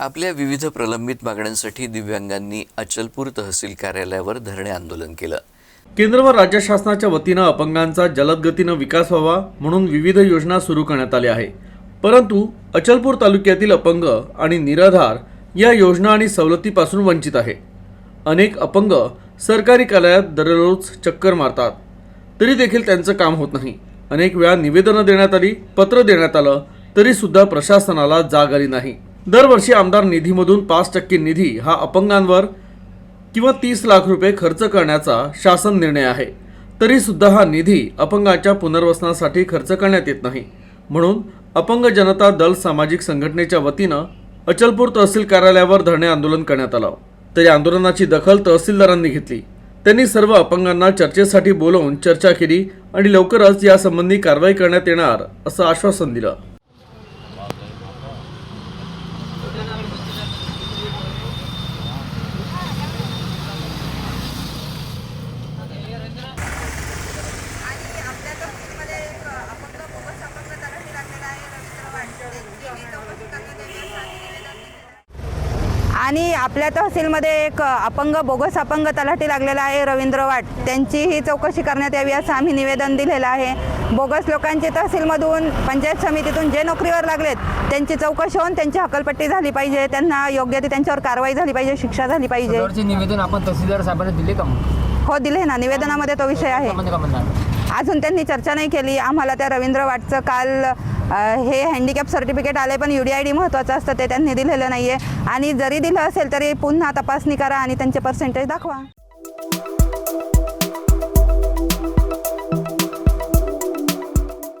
आपल्या विविध प्रलंबित मागण्यांसाठी दिव्यांगांनी अचलपूर तहसील कार्यालयावर धरणे आंदोलन केलं. केंद्र व राज्य शासनाच्या वतीनं अपंगांचा जलद गतीनं विकास व्हावा म्हणून विविध योजना सुरू करण्यात आल्या आहे परंतु अचलपूर तालुक्यातील अपंग आणि निराधार या योजना आणि सवलतीपासून वंचित आहे. अनेक अपंग सरकारी कार्यालयात दररोज चक्कर मारतात. तरी देखील त्यांचं काम होत नाही. अनेक वेळा निवेदनं देण्यात आली पत्र देण्यात आलं तरीसुद्धा प्रशासनाला जाग आली नाही. दरवर्षी आमदार निधीमधून पाच टक्के निधी हा अपंगांवर किंवा तीस लाख रुपये खर्च करण्याचा शासन निर्णय आहे. तरीसुद्धा हा निधी अपंगाच्या पुनर्वसनासाठी खर्च करण्यात येत नाही. म्हणून अपंग जनता दल सामाजिक संघटनेच्या वतीनं अचलपूर तहसील कार्यालयावर धरणे आंदोलन करण्यात आलं. तर या आंदोलनाची दखल तहसीलदारांनी घेतली. त्यांनी सर्व अपंगांना चर्चेसाठी बोलवून चर्चा केली आणि लवकरच यासंबंधी कारवाई करण्यात येणार असं आश्वासन दिलं आणि आपल्या तहसीलमध्ये एक अपंग बोगस अपंग तलाठी लागलेला आहे रवींद्र वाटते त्यांचीही चौकशी करण्यात यावी असं आम्ही निवेदन दिलेलं आहे. आणि आपल्या तहसीलमध्ये एक अपंग बोगस अपंग तलाठी लागलेला आहे रवींद्र वाट. त्यांचीही चौकशी करण्यात यावी असं आम्ही निवेदन दिलेलं आहे. बोगस लोकांचे तहसीलमधून पंचायत समितीतून जे नोकरीवर लागलेत त्यांची चौकशी होऊन त्यांची हकलपट्टी झाली पाहिजे. त्यांना योग्य ती त्यांच्यावर कारवाई झाली पाहिजे शिक्षा झाली पाहिजे. निवेदन आपण तहसीलदार साहेबांना दिले का हो दिले ना. निवेदनामध्ये तो विषय आहे. अजून त्यांनी चर्चा नाही केली. आम्हाला त्या रवींद्र वाटचं काल हे हँडिकॅप सर्टिफिकेट आले पण यू डी आय डी महत्त्वाचं असतं ते त्यांनी दिलेलं नाही आहे आणि जरी दिलं असेल तरी पुन्हा तपासणी करा आणि त्यांचे पर्सेंटेज दाखवा.